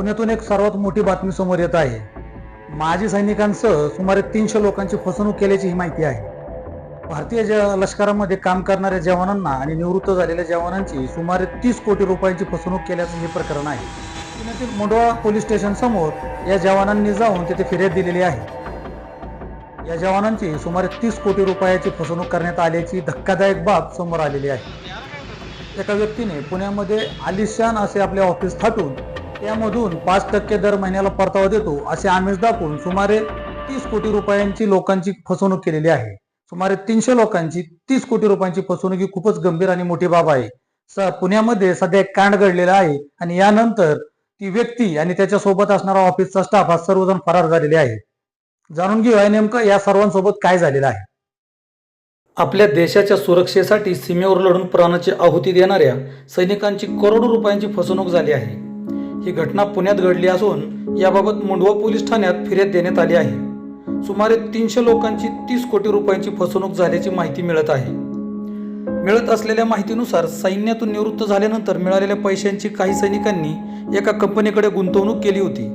पुण्यातून एक सर्वात मोठी बातमी समोर येत आहे. माजी सैनिकांसह सुमारे तीनशे लोकांची फसवणूक केल्याची ही माहिती आहे. भारतीय ज- लष्करामध्ये काम करणाऱ्या जवानांना आणि निवृत्त झालेल्या जवानांची सुमारे तीस कोटी रुपयांची फसवणूक केल्याचं हे प्रकरण आहे. पुण्यातील मुंडवा पोलीस स्टेशन समोर या जवानांनी जाऊन तिथे फिर्याद दिलेली आहे. या जवानांची सुमारे तीस कोटी रुपयाची फसवणूक करण्यात आल्याची धक्कादायक बाब समोर आलेली आहे. एका व्यक्तीने पुण्यामध्ये आलिशान असे आपले ऑफिस थाटून त्यामधून पाच टक्के दर महिन्याला परतावा देतो असे आमिष दाखवून सुमारे तीस कोटी रुपयांची लोकांची फसवणूक केलेली आहे. सुमारे तीनशे लोकांची तीस कोटी रुपयांची फसवणूक ही खूपच गंभीर आणि मोठी बाब आहे. स पुण्यामध्ये सध्या एक कांड घडलेला आहे आणि यानंतर ती व्यक्ती आणि त्याच्यासोबत असणारा ऑफिसचा स्टाफ हा सर्वजण फरार झालेले आहे जाणून घेऊया नेमकं या सर्वांसोबत काय झालेलं आहे. आपल्या देशाच्या सुरक्षेसाठी सीमेवर लढून प्राणाची आहुती देणाऱ्या सैनिकांची करोडो रुपयांची फसवणूक झाली आहे. ही घटना पुण्यात घडली असून याबाबत मुंडवा पोलीस ठाण्यात फिर्याद देण्यात आली आहे. सुमारे तीनशे लोकांची तीस कोटी रुपयांची फसवणूक झाल्याची माहिती मिळत आहे. मिळत असलेल्या माहितीनुसार सैन्यातून निवृत्त झाल्यानंतर मिळालेल्या पैशांची काही सैनिकांनी एका कंपनीकडे गुंतवणूक केली होती.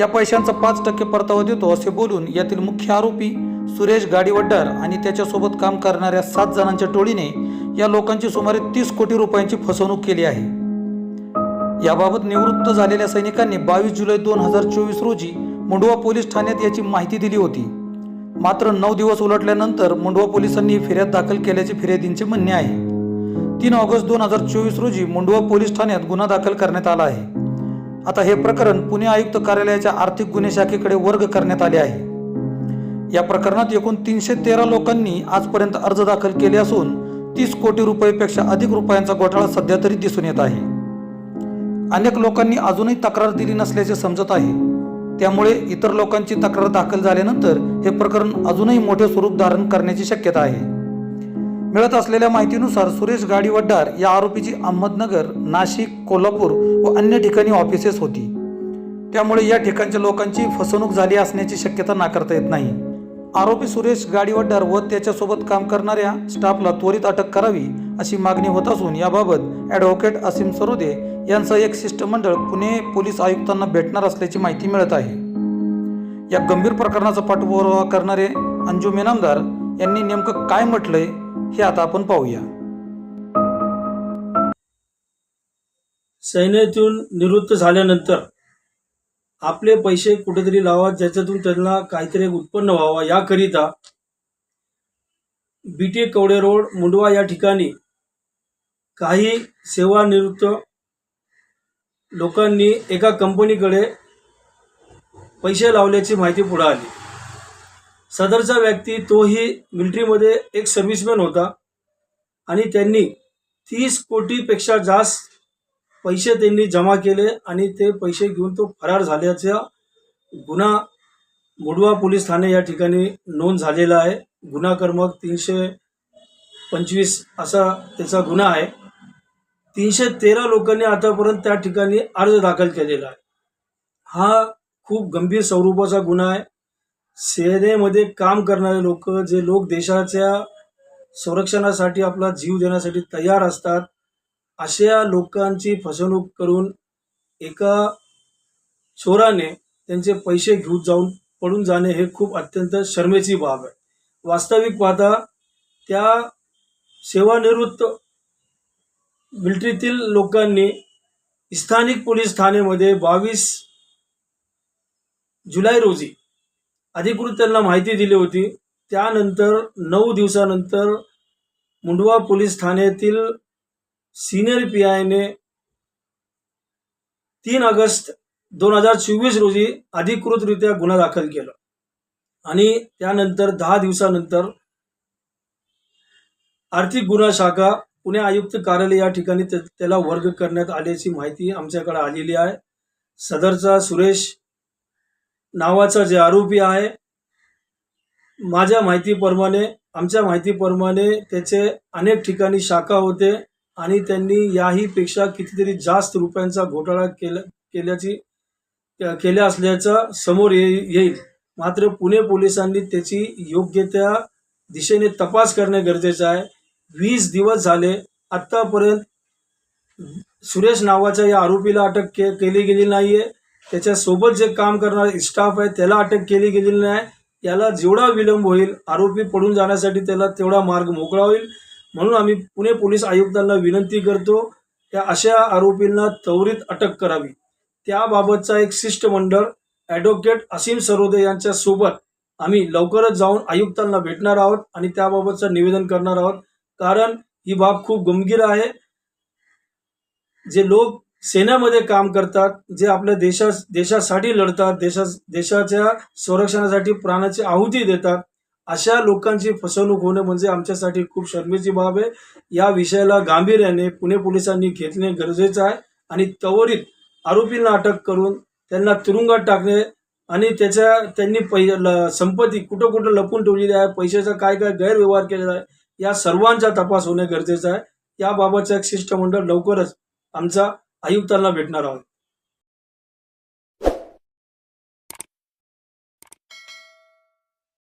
या पैशांचा पाच टक्के परतावा देतो असे बोलून यातील मुख्य आरोपी सुरेश गाडीवड्डार आणि त्याच्यासोबत काम करणाऱ्या सात जणांच्या टोळीने या लोकांची सुमारे तीस कोटी रुपयांची फसवणूक केली आहे. याबाबत निवृत्त झालेल्या सैनिकांनी बावीस जुलै दोन हजार चोवीस रोजी मुंडवा पोलीस ठाण्यात याची माहिती दिली होती. मात्र नऊ दिवस उलटल्यानंतर मुंडवा पोलिसांनी फिर्याद दाखल केल्याचे फिर्यादींचे म्हणणे आहे. तीन ऑगस्ट दोन हजार चोवीस रोजी मुंडवा पोलीस ठाण्यात गुन्हा दाखल करण्यात आला आहे. आता हे प्रकरण पुणे आयुक्त कार्यालयाच्या आर्थिक गुन्हे शाखेकडे वर्ग करण्यात आले आहे. या प्रकरणात एकूण तीनशे तेरा लोकांनी आजपर्यंत अर्ज दाखल केले असून तीस कोटी रुपयेपेक्षा अधिक रुपयांचा घोटाळा सध्या तरी दिसून येत आहे. अनेक लोकांनी अजूनही तक्रार दिली नसल्याचे समजत आहे. त्यामुळे इतर लोकांची तक्रार दाखल झाल्यानंतर हे प्रकरण अजूनही मोठे स्वरूप धारण करण्याची शक्यता आहे. मिळत असलेल्या माहितीनुसार सुरेश गाडीवड्डार या आरोपीची अहमदनगर नाशिक कोल्हापूर व अन्य ठिकाणी ऑफिसेस होती. त्यामुळे या ठिकाणच्या लोकांची फसवणूक झाली असण्याची शक्यता नाकारता येत नाही. आरोपी सुरेश गाडीवड्डार व त्याच्यासोबत काम करणाऱ्या स्टाफला त्वरित अटक करावी अशी मागणी होत असून याबाबत ॲडव्होकेट असीम सरोदे यांचं एक शिष्टमंडळ पुणे पोलीस आयुक्तांना भेटणार असल्याची माहिती मिळत आहे. या गंभीर प्रकरणाचा पाठपुरावा करणारे अंजू मेनामदार यांनी नेमकं काय म्हटलंय हे आता आपण पाहूया. सैन्यातून निवृत्त झाल्यानंतर आपले पैसे कुठेतरी लावा ज्याच्यातून त्यांना काहीतरी उत्पन्न व्हावा याकरिता बीटी कवडे रोड मुंडवा या ठिकाणी काही सेवानिवृत्त लोकांनी एका कंपनीकडे पैसे लावल्याची माहिती पुढे आली. सदरचा व्यक्ती तोही मिलिटरीमध्ये एक सर्व्हिसमॅन होता आणि त्यांनी तीस कोटीपेक्षा जास्त पैसे त्यांनी जमा केले आणि ते पैसे घेऊन तो फरार झाल्याचा गुन्हा मुडवा पोलीस ठाणे या ठिकाणी नोंद झालेला आहे. गुन्हा क्रमांक तीनशे पंचवीस असा त्याचा गुन्हा आहे. तीनशे तेरा लोकांनी आतापर्यंत त्या ठिकाणी अर्ज दाखल केलेला आहे. हा खूप गंभीर स्वरूपाचा गुन्हा आहे. सेनेमध्ये काम करणारे लोक जे लोक देशाच्या संरक्षणासाठी आपला जीव देण्यासाठी तयार असतात अशा लोकांची फसवणूक करून एका चोराने त्यांचे पैसे घेऊन जाऊन पडून जाणे हे खूप अत्यंत शर्मेची बाब आहे. वास्तविक पाहता त्या सेवानिवृत्त मिलिटरीतील लोकांनी स्थानिक पोलीस ठाण्यामध्ये बावीस जुलै रोजी अधिकृत त्यांना माहिती दिली होती. त्यानंतर नऊ दिवसानंतर मुंडवा पोलीस ठाण्यातील सिनियर पी आयने तीन ऑगस्ट दोन हजार चोवीस रोजी अधिकृतरित्या गुन्हा दाखल केला. आणि त्यानंतर दहा दिवसानंतर आर्थिक गुन्हा शाखा पुणे आयुक्त कार्यालय या ठिकाणी त्याला वर्ग करण्यात आल्याची माहिती आमच्याकडे आलेली आहे. सदरचा सुरेश नावाचा जे आरोपी आहे माझ्या माहितीप्रमाणे आमच्या माहितीप्रमाणे त्याचे अनेक ठिकाणी शाखा होते आणि त्यांनी याहीपेक्षा कितीतरी जास्त रुपयांचा घोटाळा केला केल्याची केल्या असल्याचं समोर येईल. मात्र पुणे पोलिसांनी त्याची योग्य त्या दिशेने तपास करणे गरजेचं आहे. वीस दिवस झाले. आत्तापर्यंत सुरेश नावाच्या या आरोपीला अटक के केली गेली आहे त्याच्यासोबत जे काम करणारे स्टाफ आहे त्याला अटक केली गेलेली नाही. याला जेवढा विलंब होईल आरोपी पडून जाण्यासाठी त्याला तेवढा मार्ग मोकळा होईल. म्हणून आम्ही पुणे पोलीस आयुक्तांना विनंती करतो त्या अशा आरोपींना त्वरित अटक करावी. त्याबाबतचा एक शिष्टमंडळ ॲडव्होकेट असीम सरोदे यांच्यासोबत आम्ही लवकरच जाऊन आयुक्तांना भेटणार आहोत आणि त्याबाबतचं निवेदन करणार आहोत. कारण ही बाब खूप गंभीर आहे. जे लोक सेनेमध्ये काम करतात जे आपल्या देशा देशासाठी लढतात देशा देशाच्या संरक्षणासाठी प्राणाची आहुती देतात अशा लोकांची फसवणूक होणे म्हणजे आमच्यासाठी खूप शर्मेची बाब आहे. या विषयाला गांभीर्याने पुणे पोलिसांनी घेतणे गरजेचं आहे आणि त्वरित आरोपींना अटक करून त्यांना तुरुंगात टाकणे आणि त्याच्या त्यांनी पै संपत्ती कुठं कुठं लपून ठेवलेली आहे पैशाचा काय काय गैरव्यवहार केलेला आहे या सर्वांचा तपास होणे गरजेचं आहे. याबाबतचं एक शिष्टमंडळ लवकरच आमचा आयुक्तांना भेटणार आहोत